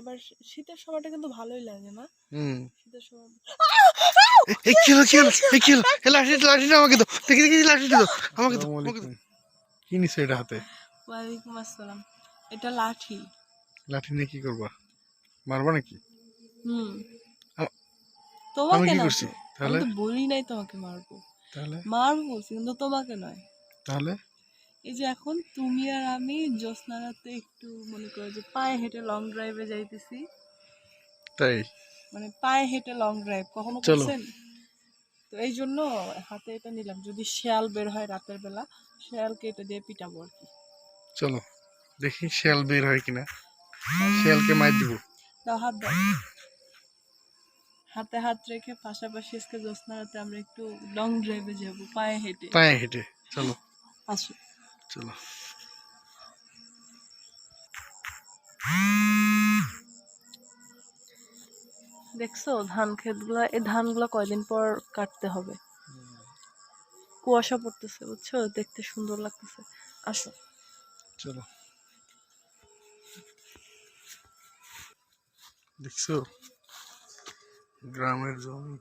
এবার শীতের সময়টা কিন্তু ভালোই লাগে না। শীতের সময় কি হলো কি হলো কি হলো? এই লাঠিটা লাঠিটা আমাকে দাও দেখি দেখি লাঠিটা দাও আমাকে দাও কি নিছো এটা হাতে? ওয়ালাইকুম আসসালাম। এটা লাঠি। লাঠি নিয়ে কি করবা? মারবা নাকি? হুম। তোমাকে কি করছি? তাহলে তো বলি নাই তোমাকে মারবো। তাহলে? মারবো কিন্তু তোমাকে নয়। তাহলে? এই যে এখন তুমি আর আমি জ্যোৎস্না রাতে একটু মনে করো যে পায়ে হেঁটে লং ড্রাইভে যাইতেছি। তাই? মানে পায়ে হেঁটে লং ড্রাইভ কখনো। করছেন? তো এই জন্য হাতে এটা নিলাম যদি শেয়াল বের হয় রাতের বেলা শেয়ালকে এটা দিয়ে পিটাবো আর কি। চলো দেখি শিয়াল বের হয় কিনা। শিয়ালকে মার দিব। দাও হাত দাও। হাতে হাত রেখে পাশাপাশি আজকে জ্যোৎস্না রাতে আমরা একটু লং ড্রাইভে যাব পায়ে হেঁটে। পায়ে হেঁটে চলো। আসো। চলো। দেখছ ধান ক্ষেতগুলা এই ধানগুলো কয়দিন পর কাটতে হবে? কুয়াশা পড়তেছে বুঝছ? দেখতে সুন্দর লাগতেছে। আসো। চলো। দেখছ? গ্রামের জমি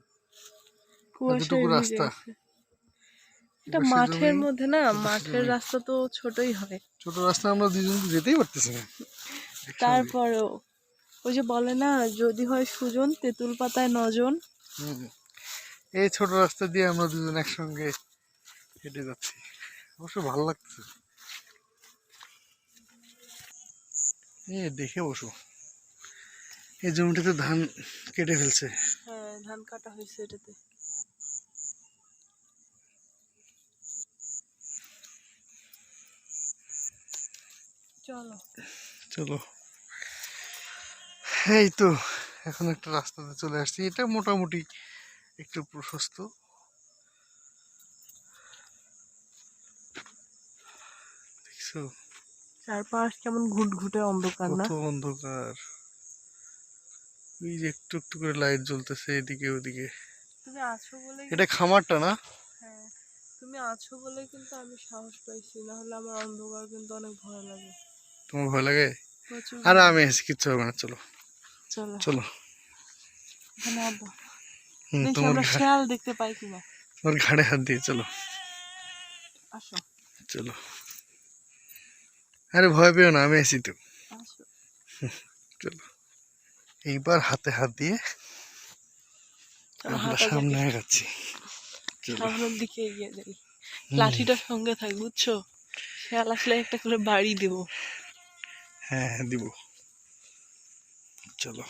রাস্তা। এটা মাঠের মধ্যে না মাঠের রাস্তা তো ছোটই হয় ছোট রাস্তা আমরা দুজন যেতেই পারতেছি না। তারপরেও ওই যে বলে না যদি হয় সুজন তেঁতুল পাতায় নজন। এই ছোট রাস্তা দিয়ে আমরা দুজন একসঙ্গে হেঁটে যাচ্ছি। অবশ্য ভালো লাগতেছে। এ দেখে বসো। এই জমিটাতে ধান কেটে ফেলছে। হ্যাঁ ধান কাটা হয়েছে এটাতে। চলো। চলো। এই তো এখন একটা রাস্তাতে চলে আসছি। এটা মোটামুটি একটু প্রশস্ত। দেখছ? চারপাশ কেমন ঘুটঘুটে অন্ধকার না? অন্ধকার। ওই যে একটু একটু করে লাইট জ্বলতেছে এদিকে ওদিকে। তুমি আছো বলে এটা খামারটা না? হ্যাঁ। তুমি আছো বলে কিন্তু আমি সাহস পাইছি। না হলে আমার অন্ধকার কিন্তু অনেক ভয় লাগে। তোমার ভয় লাগে? আর আমি আছি কিচ্ছু হবে না চলো। চলো। তোমার আমরা ঘা- শেয়াল দেখতে পাই কিনা তোমার ঘাড়ে হাত দিয়ে চলো। চলো। আরে ভয় পেও না আমি তো। চলো। এইবার হাতে হাত দিয়ে আমরা সামনে আগাচ্ছি। চলো। সামনের দিকে এগিয়ে যাই। লাঠিটা সঙ্গে থাক বুঝছ? শেয়াল আসলে একটা করে বাড়ি দেব। হ্যাঁ হ্যাঁ দিব। চলো।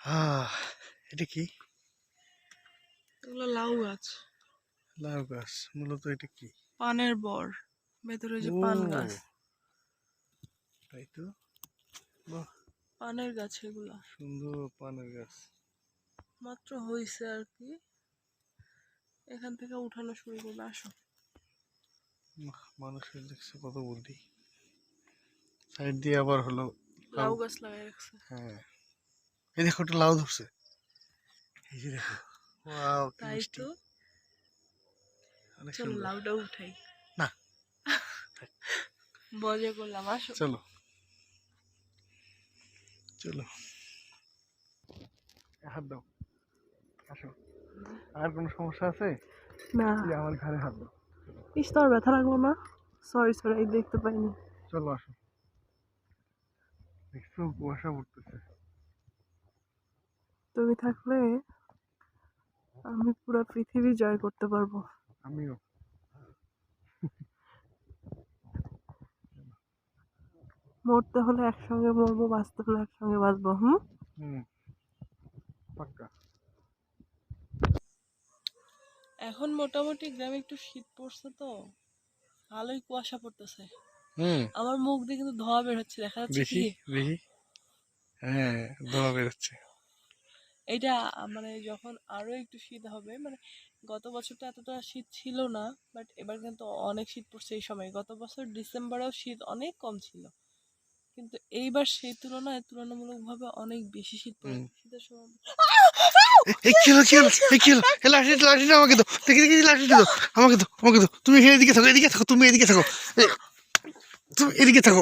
আহ এটা কি? এগুলো লাউ গাছ। লাউ গাছ মূলত এটা কি? পানের বর ভেতরে যে পান গাছ। তাই তো? বাহ। পানের গাছ এগুলা। সুন্দর পানের গাছ। মাত্র হইছে আর কি। এখান থেকে উঠানো শুরু করবে আসো। মানুষের দেখছে কত বুদ্ধি। সাইড দিয়ে আবার হলো লাউ। গাছ লাগাই রাখছে। হ্যাঁ। এই দেখো একটা লাউ ধরছে। এই যে দেখো। ওয়াও তাই তো। চলো লাউটা উঠাই। না। মজা করলাম আসো। চলো। চলো। হাত দাও। আসো। আর কোনো সমস্যা আছে? না। আমার ঘরে হাত দাও। ইস তোর ব্যথা লাগবো না? সরি সরি এই দেখতে পাইনি। চলো আসো। দেখছ কুয়াশা পড়তেছে। তুমি থাকলে আমি পুরো পৃথিবী জয় করতে পারব। আমিও। মরতে হলে একসঙ্গে মরবো বাঁচতে হলে একসঙ্গে বাঁচবো হুম? হুম। পাক্কা। এখন মোটামুটি গ্রামে একটু শীত পড়ছে তো ভালোই কুয়াশা পড়তেছে। হুম। আমার মুখ দিয়ে কিন্তু ধোয়া বের হচ্ছে দেখা যাচ্ছে কি? দেখি হ্যাঁ ধোয়া বেরোচ্ছে এটা মানে যখন আরও একটু শীত হবে মানে গত বছরটা এতটা শীত ছিল না বাট এবার কিন্তু অনেক শীত পড়ছে এই সময়। গত বছর ডিসেম্বরেও শীত অনেক কম ছিল। কিন্তু এইবার সেই তুলনায় তুলনামূলকভাবে অনেক বেশি শীত পড়ে শীতের সময়। আমাকে তো দেখি দেখি লাঠিটা দাও আমাকে তো আমাকে তো তুমি এদিকে থাকো এদিকে থাকো তুমি এদিকে থাকো। তুমি এদিকে থাকো।